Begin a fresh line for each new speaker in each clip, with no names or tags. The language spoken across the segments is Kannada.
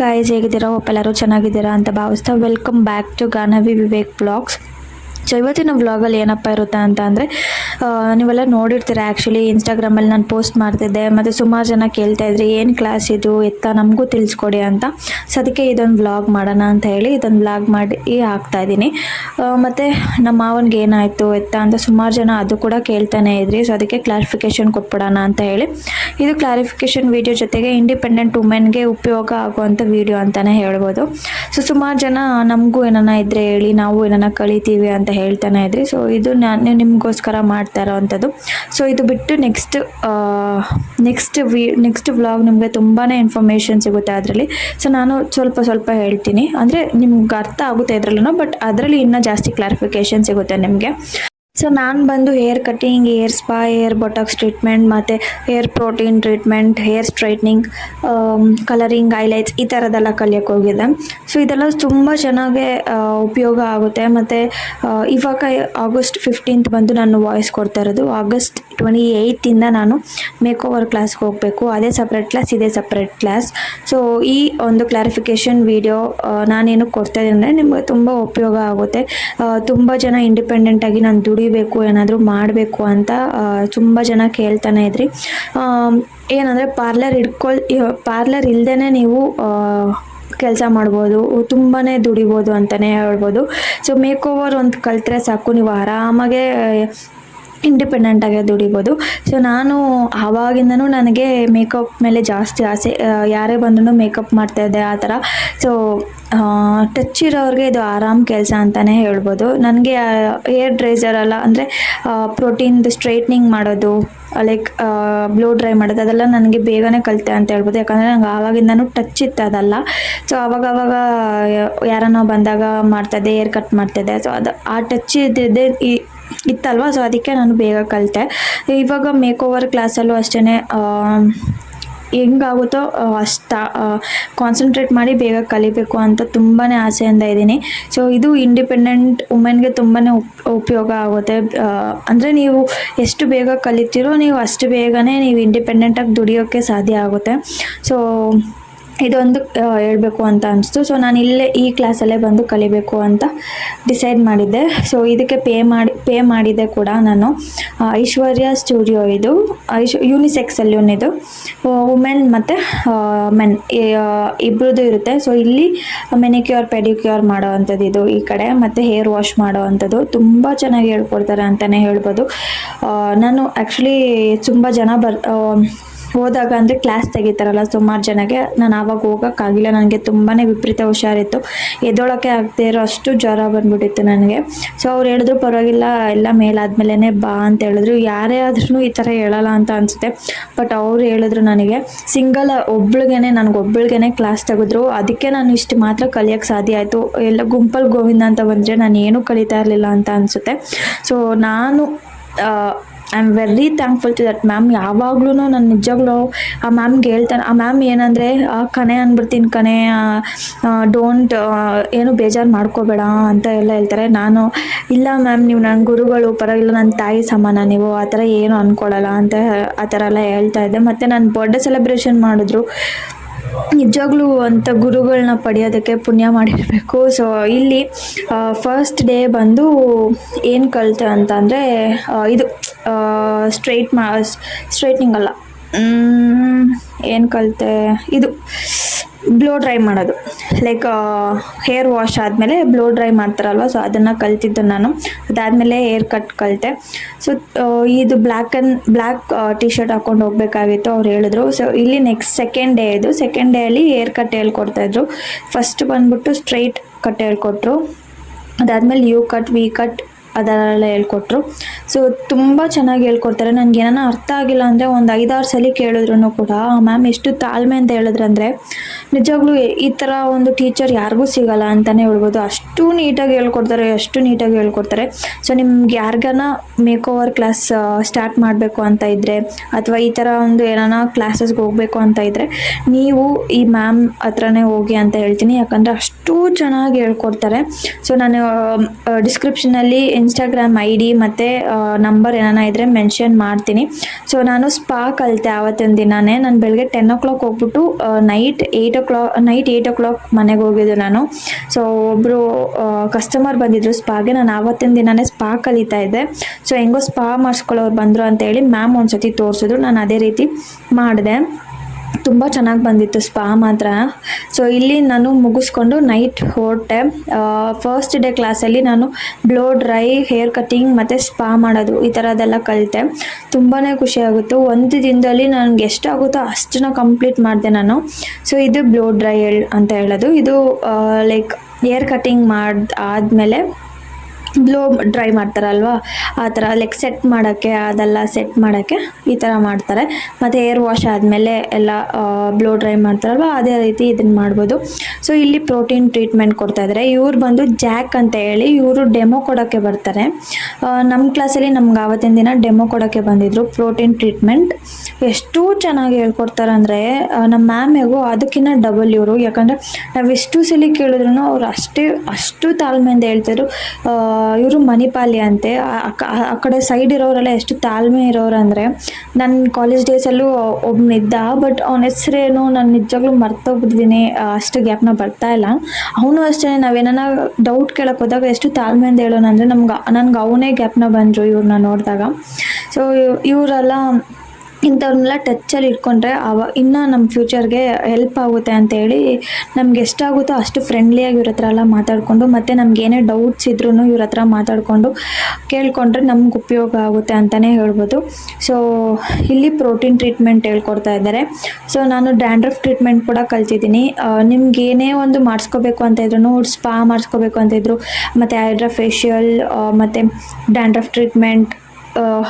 ಗಾಯ್ಸ್ ಹೇಗಿದ್ದೀರಾ? ಎಲ್ಲರೂ ಚೆನ್ನಾಗಿದ್ದೀರಾ ಅಂತ ಭಾವಿಸ್ತಾ welcome back to Ganavi Vivek blogs so ಇವತ್ತಿನ ವ್ಲಾಗಲ್ಲಿ ಏನಪ್ಪ ಇರುತ್ತೆ ಅಂತ ಅಂದರೆ ನೀವೆಲ್ಲ ನೋಡಿರ್ತೀರ ಆ್ಯಕ್ಚುಲಿ ಇನ್ಸ್ಟಾಗ್ರಾಮಲ್ಲಿ ನಾನು ಪೋಸ್ಟ್ ಮಾಡ್ತಿದ್ದೆ, ಮತ್ತು ಸುಮಾರು ಜನ ಕೇಳ್ತಾ ಇದ್ರಿ, ಏನು ಕ್ಲಾಸ್ ಇದು, ಎತ್ತ, ನಮಗೂ ತಿಳಿಸ್ಕೊಡಿ ಅಂತ. ಸೊ ಅದಕ್ಕೆ ಇದೊಂದು ವ್ಲಾಗ್ ಮಾಡೋಣ ಅಂತ ಹೇಳಿ ಇದೊಂದು ವ್ಲಾಗ್ ಮಾಡಿ ಹಾಕ್ತಾ ಇದ್ದೀನಿ. ಮತ್ತು ನಮ್ಮ ಮಾವನಿಗೆ ಏನಾಯಿತು, ಎತ್ತ ಅಂತ ಸುಮಾರು ಜನ ಅದು ಕೂಡ ಕೇಳ್ತಾನೆ ಇದ್ರಿ. ಸೊ ಅದಕ್ಕೆ ಕ್ಲಾರಿಫಿಕೇಶನ್ ಕೊಟ್ಬಿಡೋಣ ಅಂತ ಹೇಳಿ. ಇದು ಕ್ಲಾರಿಫಿಕೇಶನ್ ವಿಡಿಯೋ ಜೊತೆಗೆ ಇಂಡಿಪೆಂಡೆಂಟ್ ವುಮೆನ್ಗೆ ಉಪಯೋಗ ಆಗುವಂಥ ವಿಡಿಯೋ ಅಂತಲೇ ಹೇಳ್ಬೋದು. ಸೊ ಸುಮಾರು ಜನ ನಮಗೂ ಏನಾನ ಇದ್ದರೆ ಹೇಳಿ, ನಾವು ಏನಾನ ಕಲಿತೀವಿ ಅಂತ ಹೇಳ್ತಾನೆ ಇದ್ರಿ. ಸೊ ಇದು ನಾನು ನಿಮಗೋಸ್ಕರ ಮಾಡ್ತಾ ಇರೋವಂಥದ್ದು ಸೊ ಇದು ಬಿಟ್ಟು next next we next vlog ನಿಮಗೆ ತುಂಬಾ ಇನ್ಫಾರ್ಮೇಷನ್ ಸಿಗುತ್ತೆ ಅದರಲ್ಲಿ. ಸೊ ನಾನು ಸ್ವಲ್ಪ ಸ್ವಲ್ಪ ಹೇಳ್ತೀನಿ. ಅಂದರೆ ನಿಮ್ಗೆ ಅರ್ಥ ಆಗುತ್ತೆ ಇದರಲ್ಲೂ ಬಟ್ ಅದರಲ್ಲಿ ಇನ್ನೂ ಜಾಸ್ತಿ ಕ್ಲಾರಿಫಿಕೇಷನ್ ಸಿಗುತ್ತೆ ನಿಮಗೆ. ಸೊ ನಾನು ಬಂದು hair cutting hair spa hair botox treatment ಮತ್ತು hair protein treatment hair straightening colouring highlights ಈ ಥರದ್ದೆಲ್ಲ ಕಲಿಯೋಕ್ಕೆ ಹೋಗಿದ್ದೆ. ಸೊ ಇದೆಲ್ಲ ತುಂಬ ಚೆನ್ನಾಗಿ ಉಪಯೋಗ ಆಗುತ್ತೆ. ಮತ್ತು ಇವಾಗ ಆಗಸ್ಟ್ ಫಿಫ್ಟೀನ್ತ್ ಬಂದು ನಾನು ವಾಯ್ಸ್ ಕೊಡ್ತಾ ಇರೋದು. ಆಗಸ್ಟ್ ಟ್ವೆಂಟಿ ಏಯ್ತಿಂದ ನಾನು ಮೇಕ್ ಓವರ್ ಕ್ಲಾಸ್ಗೆ ಹೋಗಬೇಕು. ಅದೇ ಸಪ್ರೇಟ್ ಕ್ಲಾಸ್ ಇದೇ ಸಪ್ರೇಟ್ ಕ್ಲಾಸ್ ಸೊ ಈ ಒಂದು ಕ್ಲಾರಿಫಿಕೇಷನ್ ವಿಡಿಯೋ ನಾನೇನು ಕೊಡ್ತಾ ಇದ್ದೀನಿ ಅಂದರೆ ನಿಮಗೆ ತುಂಬ ಉಪಯೋಗ ಆಗುತ್ತೆ. ತುಂಬ ಜನ ಇಂಡಿಪೆಂಡೆಂಟಾಗಿ ನಾನು ನಾನು ದುಡಿಬೇಕು, ಏನಾದರೂ ಮಾಡಬೇಕು ಅಂತ ತುಂಬ ಜನ ಕೇಳ್ತಾನೆ ಇದ್ರಿ. ಏನಂದರೆ ಪಾರ್ಲರ್ ಇಟ್ಕೊಳ್ ಪಾರ್ಲರ್ ಇಲ್ಲದೇ ನೀವು ಕೆಲಸ ಮಾಡ್ಬೋದು ತುಂಬಾ ದುಡಿಬೋದು ಅಂತಲೇ ಹೇಳ್ಬೋದು. ಸೊ ಮೇಕ್ ಓವರ್ ಒಂದು ಕಲ್ತ್ರೆ ಸಾಕು, ನೀವು ಆರಾಮಾಗೆ ಇಂಡಿಪೆಂಡೆಂಟ್ ಆಗಿ ದುಡಿಬೋದು. ಸೊ ನಾನು ಆವಾಗಿಂದನೂ ನನಗೆ ಮೇಕಪ್ ಮೇಲೆ ಜಾಸ್ತಿ ಆಸೆ ಯಾರೇ ಬಂದರೂ ಮೇಕಪ್ ಮಾಡ್ತಾಯಿದ್ದೆ ಆ ಥರ. ಸೊ ಟಚ್ ಇರೋರಿಗೆ ಇದು ಆರಾಮ್ ಕೆಲಸ ಅಂತಲೇ ಹೇಳ್ಬೋದು. ನನಗೆ ಏರ್ ಅಲ್ಲ ಅಂದರೆ ಪ್ರೋಟೀನ್ದು ಸ್ಟ್ರೈಟ್ನಿಂಗ್ ಮಾಡೋದು ಲೈಕ್ ಬ್ಲೋ ಡ್ರೈ ಮಾಡೋದು, ಅದೆಲ್ಲ ನನಗೆ ಬೇಗನೆ ಕಲಿತೆ ಅಂತ ಹೇಳ್ಬೋದು. ಯಾಕಂದರೆ ನಂಗೆ ಆವಾಗಿಂದನೂ ಟಚ್ ಇತ್ತು ಅದಲ್ಲ. ಸೊ ಅವಾಗ ಅವಾಗ ಯಾರನ್ನೋ ಬಂದಾಗ ಮಾಡ್ತಾಯಿದ್ದೆ ಏರ್ ಕಟ್ ಮಾಡ್ತಾಯಿದ್ದೆ ಸೊ ಅದು, ಆ ಟಚ್ ಇದ್ದಿದ್ದೆ ಈ ಇತ್ತಲ್ವ? ಸೊ ಅದಕ್ಕೆ ನಾನು ಬೇಗ ಕಲಿತೆ. ಇವಾಗ ಮೇಕ್ ಓವರ್ ಕ್ಲಾಸಲ್ಲೂ ಅಷ್ಟೇ ಹೆಂಗಾಗುತ್ತೋ ಅಷ್ಟ ಕಾನ್ಸಂಟ್ರೇಟ್ ಮಾಡಿ ಬೇಗ ಕಲಿಬೇಕು ಅಂತ ತುಂಬಾ ಆಸೆಯಿಂದ ಇದ್ದೀನಿ. ಸೊ ಇದು ಇಂಡಿಪೆಂಡೆಂಟ್ ವುಮೆನ್ಗೆ ತುಂಬಾ ಉಪಯೋಗ ಆಗುತ್ತೆ. ಅಂದರೆ ನೀವು ಎಷ್ಟು ಬೇಗ ಕಲಿತೀರೋ ನೀವು ಅಷ್ಟು ಬೇಗನೆ ನೀವು ಇಂಡಿಪೆಂಡೆಂಟಾಗಿ ದುಡಿಯೋಕ್ಕೆ ಸಾಧ್ಯ ಆಗುತ್ತೆ. ಸೊ ಇದೊಂದು ಹೇಳಬೇಕು ಅಂತ ಅನಿಸ್ತು. ಸೊ ನಾನು ಇಲ್ಲೇ ಈ ಕ್ಲಾಸಲ್ಲೇ ಬಂದು ಕಲಿಬೇಕು ಅಂತ ಡಿಸೈಡ್ ಮಾಡಿದ್ದೆ. ಸೊ ಇದಕ್ಕೆ ಪೇ ಮಾಡಿ ಪೇ ಮಾಡಿದೆ ಕೂಡ ನಾನು. ಐಶ್ವರ್ಯ ಸ್ಟುಡಿಯೋ ಇದು. ಐಶ್ ಯೂನಿಸೆಕ್ಸ್ ಅಲ್ಯೂನ್ ಇದು ವುಮೆನ್ ಮತ್ತು ಮೆನ್ ಇಬ್ಬರದ್ದು ಇರುತ್ತೆ. ಸೊ ಇಲ್ಲಿ ಮೆನಿಕ್ಯೂರ್ ಪೆಡಿಕ್ಯೂರ್ ಮಾಡೋ ಅಂಥದ್ದು ಇದು ಈ ಕಡೆ. ಮತ್ತು ಹೇರ್ ವಾಶ್ ಮಾಡೋ ಅಂಥದ್ದು ತುಂಬ ಚೆನ್ನಾಗಿ ಹೇಳ್ಕೊಡ್ತಾರೆ ಅಂತಲೇ ಹೇಳ್ಬೋದು. ನಾನು ಆ್ಯಕ್ಚುಲಿ ತುಂಬ ಜನ ಬರ್ ಹೋದಾಗ ಅಂದರೆ ಕ್ಲಾಸ್ ತೆಗಿತಾರಲ್ಲ, ಸುಮಾರು ಜನಕ್ಕೆ ನಾನು ಆವಾಗ ಹೋಗೋಕ್ಕಾಗಿಲ್ಲ ನನಗೆ ತುಂಬಾ ವಿಪರೀತ ಹುಷಾರಿತ್ತು. ಎದ್ದೊಳಕ್ಕೆ ಆಗದೆ ಇರೋ ಅಷ್ಟು ಜ್ವರ ಬಂದ್ಬಿಟ್ಟಿತ್ತು ನನಗೆ. ಸೊ ಅವ್ರು ಹೇಳಿದ್ರು, ಪರವಾಗಿಲ್ಲ, ಎಲ್ಲ ಮೇಲಾದ್ಮೇಲೆ ಬಾ ಅಂತ ಹೇಳಿದ್ರು. ಯಾರೇ ಆದ್ರೂ ಈ ಥರ ಹೇಳಲ್ಲ ಅಂತ ಅನಿಸುತ್ತೆ. ಬಟ್ ಅವ್ರು ಹೇಳಿದ್ರು ನನಗೆ, ಸಿಂಗಲ್ ಒಬ್ಳಿಗೆ ನನಗೆ ಒಬ್ಬಳಿಗೆ ಕ್ಲಾಸ್ ತೆಗೆದ್ರು. ಅದಕ್ಕೆ ನಾನು ಇಷ್ಟು ಮಾತ್ರ ಕಲಿಯೋಕ್ಕೆ ಸಾಧ್ಯ ಆಯಿತು. ಎಲ್ಲ ಗುಂಪಲ್ಲಿ ಗೋವಿಂದ ಅಂತ ಬಂದರೆ ನಾನು ಏನೂ ಕಲಿತಾ ಇರಲಿಲ್ಲ ಅಂತ ಅನಿಸುತ್ತೆ. ಸೊ ನಾನು I am very thankful to that ma'am ಯಾವಾಗ್ಲೂ ನಾನು ನಿಜವಾಗ್ಲೂ ಆ ಮ್ಯಾಮ್ಗೆ ಹೇಳ್ತಾನೆ. ಆ ಮ್ಯಾಮ್ ಏನಂದರೆ ಕಣೆ ಅಂದ್ಬಿಡ್ತೀನಿ ಕಣೆ ಡೋಂಟ್ ಏನು ಬೇಜಾರು ಮಾಡ್ಕೋಬೇಡ ಅಂತ ಎಲ್ಲ ಹೇಳ್ತಾರೆ. ನಾನು, ಇಲ್ಲ ಮ್ಯಾಮ್ ನೀವು ನನ್ನ ಗುರುಗಳು, ಪರವಾಗಿಲ್ಲ ನನ್ನ ತಾಯಿ ಸಮಾನ, ನೀವು ಆ ಥರ ಏನು ಅಂದ್ಕೊಳ್ಳಲ್ಲ ಅಂತ ಆ ಥರ ಎಲ್ಲ ಹೇಳ್ತಾ ಇದ್ದೆ. ಮತ್ತು ನಾನು ಬರ್ಡೇ ಸೆಲೆಬ್ರೇಷನ್ ಮಾಡಿದ್ರು. ನಿಜವಾಗ್ಲೂ ಅಂಥ ಗುರುಗಳನ್ನ ಪಡೆಯೋದಕ್ಕೆ ಪುಣ್ಯ ಮಾಡಿರಬೇಕು. ಸೊ ಇಲ್ಲಿ ಫಸ್ಟ್ ಡೇ ಬಂದು ಏನು ಕಲಿತೆ ಅಂತಂದರೆ ಇದು. ಸ್ಟ್ರೈಟ್ ಮಾ ಸ್ಟ್ರೈಟ್ನಿಂಗ್ ಅಲ್ಲ. ಏನು ಕಲಿತೆ? ಇದು ಬ್ಲೋ ಡ್ರೈ ಮಾಡೋದು. ಲೈಕ್ ಹೇರ್ ವಾಶ್ ಆದಮೇಲೆ ಬ್ಲೋ ಡ್ರೈ ಮಾಡ್ತಾರಲ್ವ ಸೊ ಅದನ್ನು ಕಲ್ತಿದ್ದು ನಾನು. ಅದಾದಮೇಲೆ ಹೇರ್ ಕಟ್ ಕಲಿತೆ. ಸೊ ಇದು black and black T shirt ಹಾಕೊಂಡು ಹೋಗಬೇಕಾಗಿತ್ತು, ಅವ್ರು ಹೇಳಿದ್ರು. ಸೊ ಇಲ್ಲಿ ನೆಕ್ಸ್ಟ್ ಸೆಕೆಂಡ್ ಡೇ ಇದು. ಸೆಕೆಂಡ್ ಡೇಯಲ್ಲಿ ಹೇರ್ ಕಟ್ ಹೇಳ್ಕೊಡ್ತಾಯಿದ್ರು ಫಸ್ಟ್ ಬಂದ್ಬಿಟ್ಟು ಸ್ಟ್ರೈಟ್ ಕಟ್ ಹೇಳ್ಕೊಟ್ರು. ಅದಾದಮೇಲೆ ಯು ಕಟ್ ವಿ ಕಟ್ ಅದೆಲ್ಲ ಹೇಳ್ಕೊಟ್ರು. ಸೊ ತುಂಬ ಚೆನ್ನಾಗಿ ಹೇಳ್ಕೊಡ್ತಾರೆ. ನನಗೆ ಏನಾನ ಅರ್ಥ ಆಗಿಲ್ಲ ಅಂದರೆ ಒಂದು ಐದಾರು ಸಲ ಕೇಳಿದ್ರು ಕೂಡ, ಮ್ಯಾಮ್, ಎಷ್ಟು ತಾಳ್ಮೆ ಅಂತ ಹೇಳಿದ್ರು ಅಂದರೆ, ನಿಜವಾಗ್ಲೂ ಈ ಥರ ಒಂದು ಟೀಚರ್ ಯಾರಿಗೂ ಸಿಗಲ್ಲ ಅಂತಲೇ ಹೇಳ್ಬೋದು. ಅಷ್ಟು ನೀಟಾಗಿ ಹೇಳ್ಕೊಡ್ತಾರೆ, ಅಷ್ಟು ನೀಟಾಗಿ ಹೇಳ್ಕೊಡ್ತಾರೆ. ಸೊ ನಿಮ್ಗೆ ಯಾರಿಗಾನ ಮೇಕ್ ಓವರ್ ಕ್ಲಾಸ್ ಸ್ಟಾರ್ಟ್ ಮಾಡಬೇಕು ಅಂತ ಇದ್ದರೆ ಅಥವಾ ಈ ಥರ ಒಂದು ಏನಾನ ಕ್ಲಾಸಸ್ಗೆ ಹೋಗಬೇಕು ಅಂತ ಇದ್ದರೆ ನೀವು ಈ ಮ್ಯಾಮ್ ಹತ್ರನೇ ಹೋಗಿ ಅಂತ ಹೇಳ್ತೀನಿ. ಯಾಕಂದರೆ ಅಷ್ಟು ಚೆನ್ನಾಗಿ ಹೇಳ್ಕೊಡ್ತಾರೆ. ಸೊ ನಾನು ಡಿಸ್ಕ್ರಿಪ್ಷನಲ್ಲಿ ಇನ್ಸ್ಟಾಗ್ರಾಮ್ ಐ ಡಿ ಮತ್ತು ನಂಬರ್ ಏನಾನ ಇದ್ದರೆ ಮೆನ್ಷನ್ ಮಾಡ್ತೀನಿ. ಸೊ ನಾನು ಸ್ಪಾ ಕಲಿತೆ ಆವತ್ತಿನ ದಿನವೇ ನಾನು ಬೆಳಗ್ಗೆ ಟೆನ್ ಓ ಕ್ಲಾಕ್ ಹೋಗ್ಬಿಟ್ಟು night eight o'clock night eight o'clock ಮನೆಗೆ ಹೋಗಿದ್ದು ನಾನು. ಸೊ ಒಬ್ಬರು ಕಸ್ಟಮರ್ ಬಂದಿದ್ದರು ಸ್ಪಾಗೆ ನಾನು ಆವತ್ತಿನ ದಿನವೇ ಸ್ಪಾ ಕಲಿತಾ ಇದ್ದೆ. ಸೊ ಹೆಂಗೋ ಸ್ಪಾ ಮಾಡಿಸ್ಕೊಳ್ಳೋರು ಬಂದರು ಅಂತೇಳಿ ಮ್ಯಾಮ್ ಒಂದು ಸತಿ ತೋರಿಸಿದ್ರು. ನಾನು ಅದೇ ರೀತಿ ಮಾಡಿದೆ. ತುಂಬ ಚೆನ್ನಾಗಿ ಬಂದಿತ್ತು ಸ್ಪಾ ಮಾತ್ರ. ಸೊ ಇಲ್ಲಿ ನಾನು ಮುಗಿಸ್ಕೊಂಡು ನೈಟ್ ಹೊರಟೆ. ಫಸ್ಟ್ ಡೇ ಕ್ಲಾಸಲ್ಲಿ ನಾನು ಬ್ಲೋ ಡ್ರೈ ಹೇರ್ ಕಟ್ಟಿಂಗ್ ಮತ್ತು ಸ್ಪಾ ಮಾಡೋದು ಈ ಥರದ್ದೆಲ್ಲ ಕಲಿತೆ. ತುಂಬಾ ಖುಷಿಯಾಗುತ್ತೆ ಒಂದು ದಿನದಲ್ಲಿ ನನಗೆ ಎಷ್ಟಾಗುತ್ತೋ ಅಷ್ಟನ್ನ ಕಂಪ್ಲೀಟ್ ಮಾಡಿದೆ ನಾನು. ಸೊ ಇದು ಬ್ಲೋ ಡ್ರೈ ಅಂತ ಹೇಳೋದು. ಇದು ಲೈಕ್ ಹೇರ್ ಕಟ್ಟಿಂಗ್ ಮಾಡಿ, ಆದಮೇಲೆ ಬ್ಲೋ ಡ್ರೈ ಮಾಡ್ತಾರಲ್ವಾ? ಆ ಥರ ಲೈಕ್ ಸೆಟ್ ಮಾಡೋಕ್ಕೆ, ಅದೆಲ್ಲ ಸೆಟ್ ಮಾಡೋಕ್ಕೆ ಈ ಥರ ಮಾಡ್ತಾರೆ. ಮತ್ತು ಏರ್ ವಾಶ್ ಆದಮೇಲೆ ಎಲ್ಲ ಬ್ಲೋ ಡ್ರೈ ಮಾಡ್ತಾರಲ್ವ? ಅದೇ ರೀತಿ ಇದನ್ನು ಮಾಡ್ಬೋದು. ಸೊ ಇಲ್ಲಿ ಪ್ರೋಟೀನ್ ಟ್ರೀಟ್ಮೆಂಟ್ ಕೊಡ್ತಾ ಇದ್ದಾರೆ ಇವ್ರು ಬಂದು ಜಾಕ್ ಅಂತ ಹೇಳಿ ಇವರು ಡೆಮೋ ಕೊಡೋಕ್ಕೆ ಬರ್ತಾರೆ. ನಮ್ಮ ಕ್ಲಾಸಲ್ಲಿ ನಮ್ಗೆ ಆವತ್ತಿನ ದಿನ ಡೆಮೋ ಕೊಡೋಕ್ಕೆ ಬಂದಿದ್ದರು ಪ್ರೋಟೀನ್ ಟ್ರೀಟ್ಮೆಂಟ್ ಎಷ್ಟು ಚೆನ್ನಾಗಿ ಹೇಳ್ಕೊಡ್ತಾರೆ ಅಂದರೆ ನಮ್ಮ ಮ್ಯಾಮ್ಗೂ ಅದಕ್ಕಿಂತ ಡಬಲ್ ಇವರು. ಯಾಕಂದರೆ ನಾವು ಎಷ್ಟು ಸಲ ಕೇಳಿದ್ರು ಅವ್ರು ಅಷ್ಟೇ, ಅಷ್ಟು ತಾಳ್ಮೆಯಿಂದ ಹೇಳ್ತಿದ್ರು ಇವರು ಮಣಿಪಾಲಿ ಅಂತೆ. ಆ- ಕಡೆ ಸೈಡ್ ಇರೋರೆಲ್ಲ ಎಷ್ಟು ತಾಳ್ಮೆ ಇರೋರು ಅಂದರೆ ನನ್ನ ಕಾಲೇಜ್ ಡೇಸಲ್ಲೂ ಒಬ್ಬನಿದ್ದ ಬಟ್ ಅವನ ಹೆಸ್ರೇನು ನಾನು ನಿಜವಾಗ್ಲೂ ಮರ್ತೋಗ್ಬಿಟ್ಟಿದ್ದೀನಿ ಅಷ್ಟು ಗ್ಯಾಪ್ನ ಬರ್ತಾ ಇಲ್ಲ. ಅವನು ಅಷ್ಟೇ ನಾವೇನ ಡೌಟ್ ಕೇಳಕ್ಕೆ ಹೋದಾಗ ಎಷ್ಟು ಅಂತ ಹೇಳೋಣ ಅಂದರೆ ನಮ್ಗೆ, ನನ್ಗೆ ಅವನೇ ಗ್ಯಾಪ್ನ ಬಂದರು ಇವ್ರನ್ನ ನೋಡಿದಾಗ. ಸೊ ಇವರೆಲ್ಲ ಇಂಥವ್ರನ್ನೆಲ್ಲ ಟಚ್ಚಲ್ಲಿ ಇಟ್ಕೊಂಡ್ರೆ ಅವ ಇನ್ನೂ ನಮ್ಮ ಫ್ಯೂಚರ್ಗೆ ಹೆಲ್ಪ್ ಆಗುತ್ತೆ ಅಂತೇಳಿ ನಮ್ಗೆ ಎಷ್ಟಾಗುತ್ತೋ ಅಷ್ಟು ಫ್ರೆಂಡ್ಲಿಯಾಗಿ ಇವ್ರ ಹತ್ರ ಎಲ್ಲ ಮಾತಾಡಿಕೊಂಡು ಮತ್ತು ನಮ್ಗೆ ಏನೇ ಡೌಟ್ಸ್ ಇದ್ರೂ ಇವ್ರ ಹತ್ರ ಮಾತಾಡಿಕೊಂಡು ಕೇಳಿಕೊಂಡ್ರೆ ನಮ್ಗೆ ಉಪಯೋಗ ಆಗುತ್ತೆ ಅಂತಲೇ ಹೇಳ್ಬೋದು. ಸೊ ಇಲ್ಲಿ ಪ್ರೋಟೀನ್ ಟ್ರೀಟ್ಮೆಂಟ್ ಹೇಳ್ಕೊಡ್ತಾ ಇದ್ದಾರೆ. ಸೊ ನಾನು ಡ್ಯಾಂಡ್ರಫ್ ಟ್ರೀಟ್ಮೆಂಟ್ ಕೂಡ ಕಲ್ತಿದ್ದೀನಿ. ನಿಮ್ಗೆ ಏನೇ ಒಂದು ಮಾಡಿಸ್ಕೋಬೇಕು ಅಂತ ಇದ್ರು ಸ್ಪಾ ಮಾಡಿಸ್ಕೋಬೇಕು ಅಂತ ಇದ್ರು, ಮತ್ತು ಹೈಡ್ರಾ ಫೇಶಿಯಲ್ ಮತ್ತು dandruff treatment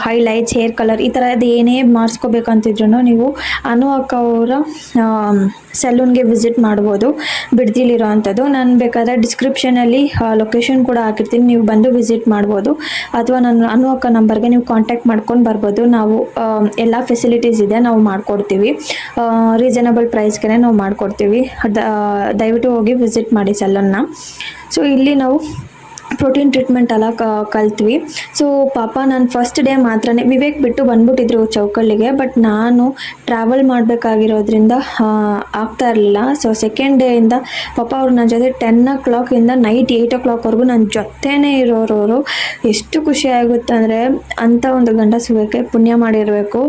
highlights hair colour ಈ ಥರದ್ದು ಏನೇ ಮಾಡಿಸ್ಕೋಬೇಕಂತಿದ್ರು ನೀವು ಅನು ಅಕ್ಕ ಅವರ ಸೆಲೂನ್ಗೆ ವಿಸಿಟ್ ಮಾಡ್ಬೋದು ಬಿಡ್ದಿಲಿರೋ ಅಂಥದ್ದು ನಾನು ಬೇಕಾದ್ರೆ ಡಿಸ್ಕ್ರಿಪ್ಷನಲ್ಲಿ ಲೊಕೇಶನ್ ಕೂಡ ಹಾಕಿರ್ತೀನಿ. ನೀವು ಬಂದು ವಿಸಿಟ್ ಮಾಡ್ಬೋದು. ಅಥವಾ ನಾನು ಅನು ಅಕ್ಕ ನಂಬರ್ಗೆ ನೀವು ಕಾಂಟ್ಯಾಕ್ಟ್ ಮಾಡ್ಕೊಂಡು ಬರ್ಬೋದು. ನಾವು ಎಲ್ಲ ಫೆಸಿಲಿಟೀಸ್ ಇದೆ, ನಾವು ಮಾಡಿಕೊಡ್ತೀವಿ. ರೀಸನಬಲ್ ಪ್ರೈಸ್ಗೆ ನಾವು ಮಾಡಿಕೊಡ್ತೀವಿ. ದಯವಿಟ್ಟು ಹೋಗಿ ವಿಸಿಟ್ ಮಾಡಿ ಸೆಲೂನ್ನ ಸೊ ಇಲ್ಲಿ ನಾವು ಪ್ರೋಟೀನ್ ಟ್ರೀಟ್ಮೆಂಟ್ ಎಲ್ಲ ಕಲ್ತ್ವಿ. ಸೊ ಪಾಪ ನಾನು ಫಸ್ಟ್ ಡೇ ಮಾತ್ರನೇ, ವಿವೇಕ್ ಬಿಟ್ಟು ಬಂದ್ಬಿಟ್ಟಿದ್ರು ಚೌಕಳ್ಳಿಗೆ ಬಟ್ ನಾನು ಟ್ರಾವೆಲ್ ಮಾಡಬೇಕಾಗಿರೋದ್ರಿಂದ ಆಗ್ತಾ ಇರಲಿಲ್ಲ. ಸೊ ಸೆಕೆಂಡ್ ಡೇಯಿಂದ ಪಾಪ ಅವ್ರು ನನ್ನ ಜೊತೆ ಟೆನ್ ಓ ಕ್ಲಾಕಿಂದ ನೈಟ್ ಏಯ್ಟ್ ಓ ಕ್ಲಾಕ್ವರೆಗೂ ನನ್ನ ಜೊತೆನೇ ಇರೋರವರು. ಎಷ್ಟು ಖುಷಿ ಆಗುತ್ತೆ ಅಂದರೆ ಅಂಥ ಒಂದು ಗಂಡ ಸಿಗೋಕ್ಕೆ ಪುಣ್ಯ ಮಾಡಿರಬೇಕು.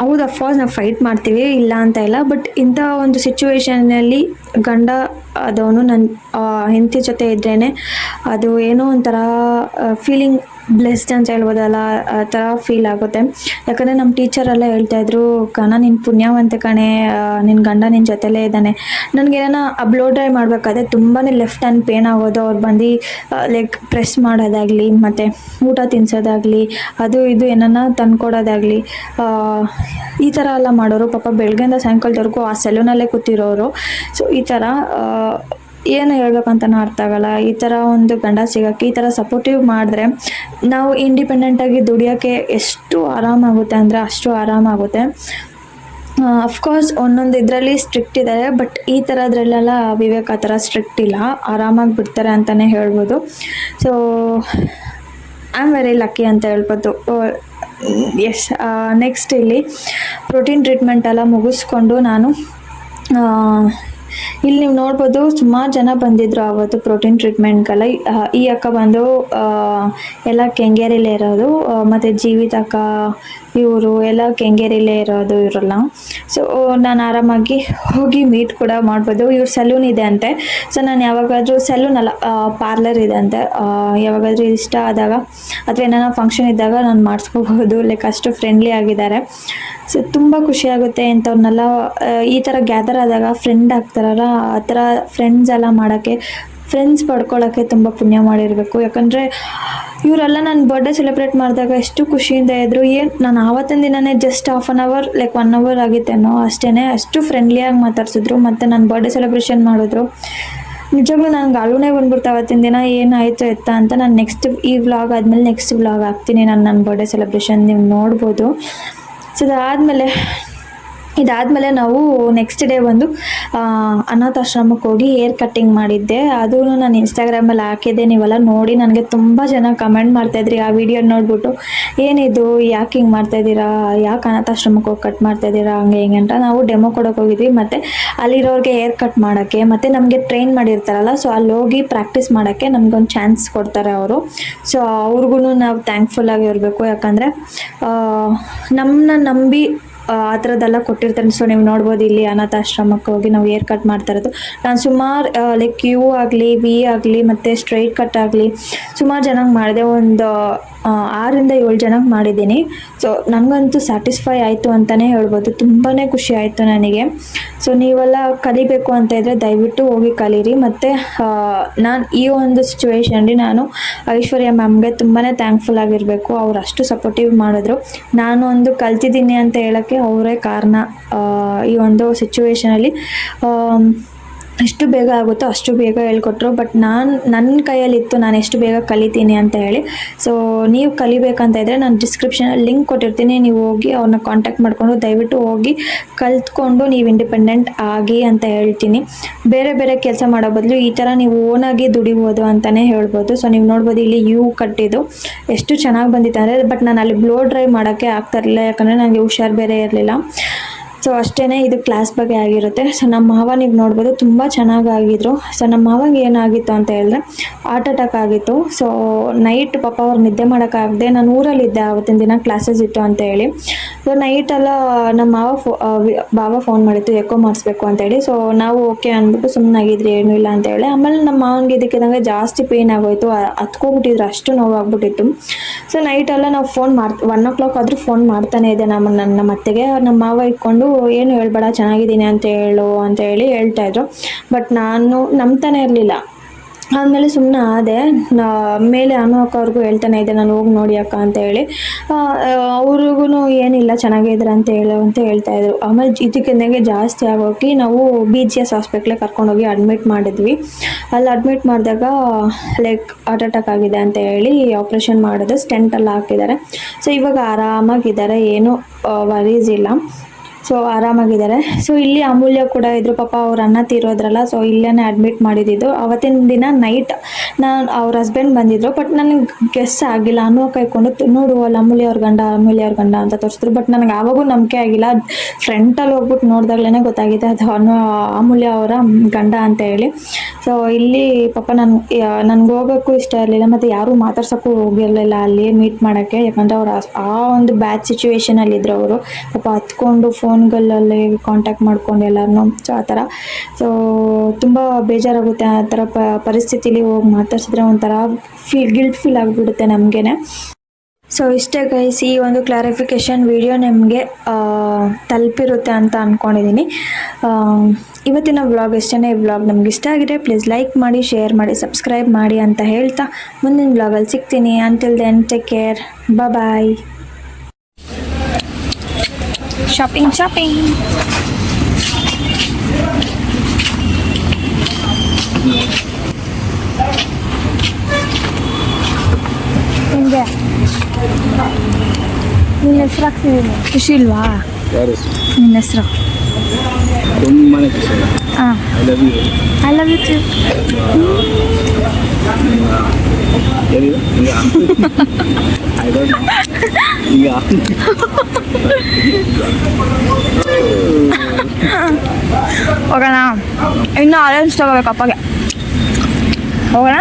ಹೌದು ಅಫ್ಕೋರ್ಸ್ ನಾವು ಫೈಟ್ ಮಾಡ್ತೀವಿ, ಇಲ್ಲ ಅಂತ ಇಲ್ಲ ಬಟ್ ಇಂಥ ಒಂದು ಸಿಚುವೇಶನಲ್ಲಿ ಗಂಡ ಅದವನು ನನ್ನ ಹೆಂಡತಿ ಜೊತೆ ಇದ್ರೇ ಅದು ಏನೋ ಒಂಥರ ಫೀಲಿಂಗ್ ಬ್ಲೆಸ್ಡ್ ಅಂತ ಹೇಳ್ಬೋದಲ್ಲ, ಆ ಥರ ಫೀಲ್ ಆಗುತ್ತೆ. ಯಾಕಂದರೆ ನಮ್ಮ ಟೀಚರೆಲ್ಲ ಹೇಳ್ತಾಯಿದ್ರು ಕಣ ನಿನ್ನ ಪುಣ್ಯವಂತೆ ಕಣೆ ನಿನ್ನ ಗಂಡ ನಿನ್ನ ಜೊತೆಲೇ ಇದ್ದಾನೆ. ನನಗೇನ ಅಪ್ಲೋಡ್ ಮಾಡಬೇಕಾದ್ರೆ ತುಂಬಾ ಲೆಫ್ಟ್ ಹ್ಯಾಂಡ್ ಪೇನ್ ಆಗೋದು. ಅವ್ರು ಬಂದು ಲೈಕ್ ಪ್ರೆಸ್ ಮಾಡೋದಾಗಲಿ, ಮತ್ತು ಊಟ ತಿನ್ಸೋದಾಗಲಿ, ಅದು ಇದು ಏನನ್ನ ತಂದ್ಕೊಡೋದಾಗಲಿ ಈ ಥರ ಎಲ್ಲ ಮಾಡೋರು ಪಾಪ ಬೆಳಗ್ಗೆಯಿಂದ ಸಾಯಂಕಾಲದವರೆಗೂ ಆ ಸೆಲೂನಲ್ಲೇ ಕೂತಿರೋರು. ಸೊ ಈ ಥರ ಏನು ಹೇಳ್ಬೇಕಂತನೂ ಅರ್ಥ ಆಗಲ್ಲ. ಈ ಥರ ಒಂದು ಗಂಡ ಸಿಗೋಕ್ಕೆ ಈ ಥರ ಸಪೋರ್ಟಿವ್ ಮಾಡಿದ್ರೆ ನಾವು ಇಂಡಿಪೆಂಡೆಂಟಾಗಿ ದುಡಿಯೋಕ್ಕೆ ಎಷ್ಟು ಆರಾಮಾಗುತ್ತೆ ಅಂದರೆ ಅಷ್ಟು ಆರಾಮಾಗುತ್ತೆ ಅಫ್ಕೋರ್ಸ್ ಒಂದೊಂದು ಇದರಲ್ಲಿ ಸ್ಟ್ರಿಕ್ಟ್ ಇದ್ದಾರೆ ಬಟ್ ಈ ಥರದ್ರಲ್ಲೆಲ್ಲ ವಿವೇಕ್ ಆ ಥರ ಸ್ಟ್ರಿಕ್ಟ್ ಇಲ್ಲ. ಆರಾಮಾಗಿ ಬಿಡ್ತಾರೆ ಅಂತಲೇ ಹೇಳ್ಬೋದು. So I am very lucky ಅಂತ ಹೇಳ್ಬೋದು. ಎಸ್ ನೆಕ್ಸ್ಟ್ ಇಲ್ಲಿ ಪ್ರೋಟೀನ್ ಟ್ರೀಟ್ಮೆಂಟ್ ಎಲ್ಲ ಮುಗಿಸ್ಕೊಂಡು ನಾನು ಇಲ್ಲಿ ನೀವು ನೋಡ್ಬೋದು ಸುಮಾರು ಜನ ಬಂದಿದ್ರು ಆವತ್ತು ಪ್ರೋಟೀನ್ ಟ್ರೀಟ್ಮೆಂಟ್ಗೆಲ್ಲ ಈ ಅಕ್ಕ ಬಂದು ಎಲ್ಲ ಕೆಂಗೇರಿಲೇ ಇರೋದು ಮತ್ತು ಜೀವಿತ ಅಕ್ಕ ಇವರು ಎಲ್ಲ ಕೆಂಗೇರಿಲೇ ಇರೋದು ಇವರೆಲ್ಲ. ಸೊ ನಾನು ಆರಾಮಾಗಿ ಹೋಗಿ ಮೀಟ್ ಕೂಡ ಮಾಡ್ಬೋದು. ಇವ್ರ ಸಲೂನ್ ಇದೆ ಅಂತೆ. ಸೊ ನಾನು ಯಾವಾಗಾದರೂ ಸಲೂನ್ ಅಲ್ಲ ಪಾರ್ಲರ್ ಇದೆ ಅಂತೆ. ಯಾವಾಗಾದರೂ ಇಷ್ಟ ಆದಾಗ ಅಥವಾ ಏನಾರ ಫಂಕ್ಷನ್ ಇದ್ದಾಗ ನಾನು ಮಾಡಿಸ್ಕೋಬಹುದು ಲೈಕ್ ಅಷ್ಟು ಫ್ರೆಂಡ್ಲಿ ಆಗಿದ್ದಾರೆ. ಸೊ ತುಂಬ ಖುಷಿಯಾಗುತ್ತೆ ಇಂಥವ್ರನ್ನೆಲ್ಲ ಈ ಥರ ಗ್ಯಾದರ್ ಆದಾಗ ಫ್ರೆಂಡ್ ಆಗ್ತಾರಲ್ಲ, ಆ ಥರ ಫ್ರೆಂಡ್ಸ್ ಎಲ್ಲ ಮಾಡೋಕ್ಕೆ ಫ್ರೆಂಡ್ಸ್ ಪಡ್ಕೊಳ್ಳೋಕ್ಕೆ ತುಂಬ ಪುಣ್ಯ ಮಾಡಿರಬೇಕು. ಯಾಕಂದರೆ ಇವರೆಲ್ಲ ನನ್ನ ಬರ್ಡೇ ಸೆಲೆಬ್ರೇಟ್ ಮಾಡಿದಾಗ ಎಷ್ಟು ಖುಷಿಯಿಂದ ಇದ್ದರು ಏನು, ನಾನು ಆವತ್ತಿನ ದಿನನೇ just half an hour like one hour ಆಗಿತ್ತೇನೋ ಅಷ್ಟೇ ಅಷ್ಟು ಫ್ರೆಂಡ್ಲಿಯಾಗಿ ಮಾತಾಡ್ಸಿದ್ರು. ಮತ್ತು ನನ್ನ ಬರ್ಡೇ ಸೆಲೆಬ್ರೇಷನ್ ಮಾಡಿದ್ರು. ನಿಜವಾಗ್ಲೂ ನನಗೆ ಅಳುನೇ ಬಂದ್ಬಿಡ್ತು ಅವತ್ತಿನ ದಿನ. ಏನಾಯಿತು ಎತ್ತ ಅಂತ ನಾನು ನೆಕ್ಸ್ಟ್ ಈ ವ್ಲಾಗ್ ಆದಮೇಲೆ ನೆಕ್ಸ್ಟ್ ವ್ಲಾಗ್ ಹಾಕ್ತೀನಿ. ನಾನು ನನ್ನ ಬರ್ಡೇ ಸೆಲೆಬ್ರೇಷನ್ ನೀವು ನೋಡ್ಬೋದು. ಸೊ ಅದಾದಮೇಲೆ ಇದಾದಮೇಲೆ ನಾವು ನೆಕ್ಸ್ಟ್ ಡೇ ಬಂದು ಆ, ಅನಾಥಾಶ್ರಮಕ್ಕೆ ಹೋಗಿ ಹೇರ್ ಕಟ್ಟಿಂಗ್ ಮಾಡಿದ್ದೆ. ಅದೂ ನಾನು ಇನ್ಸ್ಟಾಗ್ರಾಮಲ್ಲಿ ಹಾಕಿದ್ದೆ. ನೀವೆಲ್ಲ ನೋಡಿ ನನಗೆ ತುಂಬ ಜನ ಕಮೆಂಟ್ ಮಾಡ್ತಾಯಿದ್ರಿ ಆ ವಿಡಿಯೋ ನೋಡ್ಬಿಟ್ಟು. ಏನಿದು? ಯಾಕೆ ಹಿಂಗೆ ಮಾಡ್ತಾಯಿದ್ದೀರಾ ಯಾಕೆ ಅನಾಥಾಶ್ರಮಕ್ಕೆ ಹೋಗಿ ಕಟ್ ಮಾಡ್ತಾಯಿದ್ದೀರಾ ಹಂಗೆ ಹಿಂಗೆ ಅಂತ ನಾವು ಡೆಮೋ ಕೊಡೋಕೆ ಹೋಗಿದ್ವಿ. ಮತ್ತು ಅಲ್ಲಿರೋರಿಗೆ ಹೇರ್ ಕಟ್ ಮಾಡೋಕ್ಕೆ ಮತ್ತು ನಮಗೆ ಟ್ರೈನ್ ಮಾಡಿರ್ತಾರಲ್ಲ ಸೊ ಅಲ್ಲಿ ಹೋಗಿ ಪ್ರಾಕ್ಟೀಸ್ ಮಾಡೋಕ್ಕೆ ನಮಗೊಂದು ಚಾನ್ಸ್ ಕೊಡ್ತಾರೆ ಅವರು. ಸೊ ಅವ್ರಿಗೂ ನಾವು ಥ್ಯಾಂಕ್ಫುಲ್ ಆಗಿ ಇರಬೇಕು. ಯಾಕಂದರೆ ನಮ್ಮನ್ನ ನಂಬಿ ಆ ಥರದ್ದೆಲ್ಲ ಕೊಟ್ಟಿರ್ತಾರೆ ಸೊ ನೀವು ನೋಡ್ಬೋದು ಇಲ್ಲಿ ಅನಾಥಾಶ್ರಮಕ್ಕೆ ಹೋಗಿ ನಾವು ಏರ್ ಕಟ್ ಮಾಡ್ತಾ ಇರೋದು. ನಾನು ಸುಮಾರು ಲೈಕ್ ಯು ಆಗಲಿ ವಿ ಆಗಲಿ, ಮತ್ತು ಸ್ಟ್ರೈಟ್ ಕಟ್ ಆಗಲಿ ಸುಮಾರು ಜನಕ್ಕೆ ಮಾಡಿದೆ. ಒಂದು ಆ, ಆರರಿಂದ ಏಳು ಜನಕ್ಕೆ ಮಾಡಿದ್ದೀನಿ. ಸೊ ನನಗಂತೂ ಸ್ಯಾಟಿಸ್ಫೈ ಆಯಿತು ಅಂತಲೇ ಹೇಳ್ಬೋದು. ತುಂಬಾ ಖುಷಿ ಆಯಿತು ನನಗೆ. ಸೊ ನೀವೆಲ್ಲ ಕಲಿಬೇಕು ಅಂತ ಇದ್ದರೆ ದಯವಿಟ್ಟು ಹೋಗಿ ಕಲೀರಿ. ಮತ್ತು ನಾನು ಈ ಒಂದು ಸಿಚುವೇಶನಲ್ಲಿ ನಾನು ಐಶ್ವರ್ಯ ಮ್ಯಾಮ್ಗೆ ತುಂಬಾ ಥ್ಯಾಂಕ್ಫುಲ್ ಆಗಿರಬೇಕು. ಅವ್ರು ಅಷ್ಟು ಸಪೋರ್ಟಿವ್ ಮಾಡಿದ್ರು. ನಾನು ಒಂದು ಕಲ್ತಿದ್ದೀನಿ ಅಂತ ಹೇಳೋಕ್ಕೆ ಅವರೇ ಕಾರಣ ಈ ಒಂದು ಸಿಚುವೇಶನಲ್ಲಿ ಎಷ್ಟು ಬೇಗ ಆಗುತ್ತೋ ಅಷ್ಟು ಬೇಗ ಹೇಳ್ಕೊಟ್ರು. ಬಟ್ ನಾನು ನನ್ನ ಕೈಯಲ್ಲಿತ್ತು ನಾನು ಎಷ್ಟು ಬೇಗ ಕಲಿತೀನಿ ಅಂತ ಹೇಳಿ. ಸೊ ನೀವು ಕಲಿಬೇಕಂತ ಇದ್ದರೆ ನಾನು ಡಿಸ್ಕ್ರಿಪ್ಷನಲ್ಲಿ ಲಿಂಕ್ ಕೊಟ್ಟಿರ್ತೀನಿ. ನೀವು ಹೋಗಿ ಅವ್ರನ್ನ ಕಾಂಟ್ಯಾಕ್ಟ್ ಮಾಡಿಕೊಂಡು ದಯವಿಟ್ಟು ಹೋಗಿ ಕಲ್ತ್ಕೊಂಡು ನೀವು ಇಂಡಿಪೆಂಡೆಂಟ್ ಆಗಿ ಅಂತ ಹೇಳ್ತೀನಿ. ಬೇರೆ ಬೇರೆ ಕೆಲಸ ಮಾಡೋ ಬದಲು ಈ ಥರ ನೀವು ಓನಾಗಿ ದುಡಿಬೋದು ಅಂತಲೇ ಹೇಳ್ಬೋದು. ಸೊ ನೀವು ನೋಡ್ಬೋದು ಇಲ್ಲಿ ಯು ಕಟ್ಟಿದ್ದು. ಎಷ್ಟು ಚೆನ್ನಾಗಿ ಬಂದಿತ್ತು ಅಂದರೆ ಬಟ್ ನಾನು ಅಲ್ಲಿ ಬ್ಲೋ ಡ್ರೈ ಮಾಡೋಕ್ಕೆ ಆಗ್ತಾ ಇರಲಿಲ್ಲ. ಯಾಕಂದರೆ ನನಗೆ ಹುಷಾರು ಬೇರೆ ಇರಲಿಲ್ಲ. ಸೊ ಅಷ್ಟೇ ಇದು ಕ್ಲಾಸ್ ಬಗ್ಗೆ ಆಗಿರುತ್ತೆ. ಸೊ ನಮ್ಮ ಮಾವ ನೀವು ನೋಡ್ಬೋದು ತುಂಬ ಚೆನ್ನಾಗಿ ಆಗಿದ್ರು ಸೊ ನಮ್ಮ ಮಾವಂಗೆ ಏನಾಗಿತ್ತು ಅಂತ ಹೇಳಿದ್ರೆ ಹಾರ್ಟ್ ಅಟ್ಯಾಕ್ ಆಗಿತ್ತು. ಸೊ ನೈಟ್ ಪಾಪ ಅವ್ರು ನಿದ್ದೆ ಮಾಡೋಕ್ಕಾಗದೆ ನಾನು ಊರಲ್ಲಿದ್ದೆ ಆವತ್ತಿನ ದಿನ ಕ್ಲಾಸಸ್ ಇತ್ತು ಅಂತ ಹೇಳಿ. ಸೊ ನೈಟೆಲ್ಲ ನಮ್ಮ ಮಾವ ಫೋ ಬಾವ ಫೋನ್ ಮಾಡಿತ್ತು ಎಕೋ ಮಾಡಿಸ್ಬೇಕು ಅಂತೇಳಿ ಸೊ ನಾವು ಓಕೆ ಅಂದ್ಬಿಟ್ಟು ಸುಮ್ಮನಾಗಿದ್ರಿ ಏನೂ ಇಲ್ಲ ಅಂತ ಹೇಳಿ. ಆಮೇಲೆ ನಮ್ಮ ಮಾವನಿಗೆ ಇದಕ್ಕಿದಂಗೆ ಜಾಸ್ತಿ ಪೇಯ್ನ್ ಆಗೋಯಿತು. ಹತ್ಕೊಬಿಟ್ಟಿದ್ರು, ಅಷ್ಟು ನೋವಾಗ್ಬಿಟ್ಟಿತ್ತು. ಸೊ ನೈಟೆಲ್ಲ ನಾವು ಫೋನ್ ಮಾಡ್ ಒನ್ ಓ ಕ್ಲಾಕ್ ಆದರೂ ಫೋನ್ ಮಾಡ್ತಾನೆ ಇದೆ ನಮ್ಮ, ನನ್ನ ಮತ್ತೆಗೆ. ನಮ್ಮ ಮಾವ ಇಟ್ಕೊಂಡು ಏನು ಹೇಳ್ಬೇಡ, ಚೆನ್ನಾಗಿದ್ದೀನಿ ಅಂತ ಹೇಳು ಅಂತ ಹೇಳಿ ಹೇಳ್ತಾ ಇದ್ರು. ಬಟ್ ನಾನು ನಂಬ್ತಾನೆ ಇರಲಿಲ್ಲ. ಆಮೇಲೆ ಸುಮ್ಮನೆ ಆದೆ ಮೇಲೆ ಅನು ಅಕ್ಕ ಅವ್ರಿಗೂ ಹೇಳ್ತಾನೆ ಇದ್ದೆ, ನಾನು ಹೋಗಿ ನೋಡಿ ಅಕ್ಕ ಅಂತ ಹೇಳಿ. ಅವ್ರಿಗೂ ಏನಿಲ್ಲ ಚೆನ್ನಾಗಿದ್ರೆ ಅಂತ ಹೇಳು ಅಂತ ಹೇಳ್ತಾ ಇದ್ರು. ಆಮೇಲೆ ಇದಕ್ಕಿಂದಂಗೆ ಜಾಸ್ತಿ ಆಗೋಗಿ ನಾವು ಬಿ ಜಿ ಎಸ್ ಹಾಸ್ಪಿಟ್ಲಿಗೆ ಕರ್ಕೊಂಡೋಗಿ ಅಡ್ಮಿಟ್ ಮಾಡಿದ್ವಿ. ಅಲ್ಲಿ ಅಡ್ಮಿಟ್ ಮಾಡಿದಾಗ ಲೈಕ್ ಹಾರ್ಟ್ ಅಟ್ಯಾಕ್ ಆಗಿದೆ ಅಂತ ಹೇಳಿ ಆಪ್ರೇಷನ್ ಮಾಡಿದ್ರು ಸ್ಟೆಂಟಲ್ಲಿ ಹಾಕಿದ್ದಾರೆ. ಸೊ ಇವಾಗ ಆರಾಮಾಗಿದ್ದಾರೆ, ಏನು ವರೀಸ್ ಇಲ್ಲ. ಸೊ ಆರಾಮಾಗಿದ್ದಾರೆ. ಸೊ ಇಲ್ಲಿ ಅಮೂಲ್ಯ ಕೂಡ ಇದ್ರು. ಪಾಪ ಅವ್ರ ಅಣ್ಣ ತೀರೋದ್ರಲ್ಲ, ಸೊ ಇಲ್ಲೇ ಅಡ್ಮಿಟ್ ಮಾಡಿದ್ದು ಅವತ್ತಿನ ದಿನ ನೈಟ್ ನಾನು ಅವ್ರ ಹಸ್ಬೆಂಡ್ ಬಂದಿದ್ರು ಬಟ್ ನನಗೆ ಗೆಸ್ ಆಗಿಲ್ಲ. ಅನ್ನೋ ಕೈಕೊಂಡು ನೋಡು ಅಲ್ಲಿ ಅಮೂಲ್ಯ ಅವ್ರ ಗಂಡ, ಅಮೂಲ್ಯ ಅವ್ರ ಗಂಡ ಅಂತ ತೋರಿಸಿದ್ರು. ಬಟ್ ನನಗೆ ಆವಾಗೂ ನಂಬಿಕೆ ಆಗಿಲ್ಲ. ಫ್ರೆಂಟಲ್ಲಿ ಹೋಗ್ಬಿಟ್ಟು ನೋಡಿದಾಗ್ಲೇ ಗೊತ್ತಾಗಿದೆ ಅದು ಅನು ಅಮೂಲ್ಯ ಅವರ ಗಂಡ ಅಂತ ಹೇಳಿ. ಸೊ ಇಲ್ಲಿ ಪಾಪ ನಾನು ನನ್ಗೆ ಹೋಗೋಕ್ಕೂ ಇಷ್ಟ ಇರಲಿಲ್ಲ, ಮತ್ತು ಯಾರೂ ಮಾತಾಡ್ಸೋಕ್ಕೂ ಹೋಗಿರಲಿಲ್ಲ ಅಲ್ಲಿ ಮೀಟ್ ಮಾಡೋಕ್ಕೆ. ಯಾಕಂದರೆ ಅವ್ರು ಆ- ಒಂದು ಬ್ಯಾಡ್ ಸಿಚುವೇಶನಲ್ಲಿ ಇದ್ರು ಅವರು. ಪಾಪ ಹತ್ಕೊಂಡು ಫೋನ್ಗಳಲ್ಲಿ ಕಾಂಟ್ಯಾಕ್ಟ್ ಮಾಡ್ಕೊಂಡು ಎಲ್ಲರನ್ನೂ ಸೊ ಆ ಥರ. ಸೊ ತುಂಬ ಬೇಜಾರಾಗುತ್ತೆ. ಆ ಥರ ಪರಿಸ್ಥಿತಿಲಿ ಹೋಗಿ ಮಾತಾಡ್ಸಿದ್ರೆ ಒಂಥರ ಫೀಲ್ ಗಿಲ್ಟ್ ಫೀಲ್ ಆಗಿಬಿಡುತ್ತೆ ನಮಗೇನೆ. ಸೊ ಇಷ್ಟೇ ಗೈಸ್ ಈ ಒಂದು ಕ್ಲಾರಿಫಿಕೇಷನ್ ವಿಡಿಯೋ ನಿಮಗೆ ತಲುಪಿರುತ್ತೆ ಅಂತ ಅಂದ್ಕೊಂಡಿದ್ದೀನಿ ಇವತ್ತಿನ ವ್ಲಾಗ್ ಇಷ್ಟೇ ಈ ವ್ಲಾಗ್ ನಮ್ಗೆ ಇಷ್ಟ ಆಗಿದೆ ಪ್ಲೀಸ್ ಲೈಕ್ ಮಾಡಿ ಶೇರ್ ಮಾಡಿ ಸಬ್ಸ್ಕ್ರೈಬ್ ಮಾಡಿ ಅಂತ ಹೇಳ್ತಾ ಮುಂದಿನ ವ್ಲಾಗಲ್ಲಿ ಸಿಗ್ತೀನಿ. Until then take care bye shopping shopping
ನಿಮಗೆ ನಿನ್ನ ಹೆಸರು ಹಾಕ್ತಿದ್ದೀನಿ
ಖುಷಿ ಇಲ್ವಾ
ಯಾರು
ನಿನ್ನ ಹೆಸರು
ತುಂಬಾನೇ ಖುಷಿ
ಹಾಂ
I love you
I love you too
ಏನಿದೆ ಈಗ ಐ ಡೋಂಟ್ ನೋ ಈಗ
ಹೋಗೋಣ ಇನ್ನು ಆರೆಂಜ್ ತಗೋಬೇಕು ಅಪ್ಪಗೆ ಹೋಗೋಣ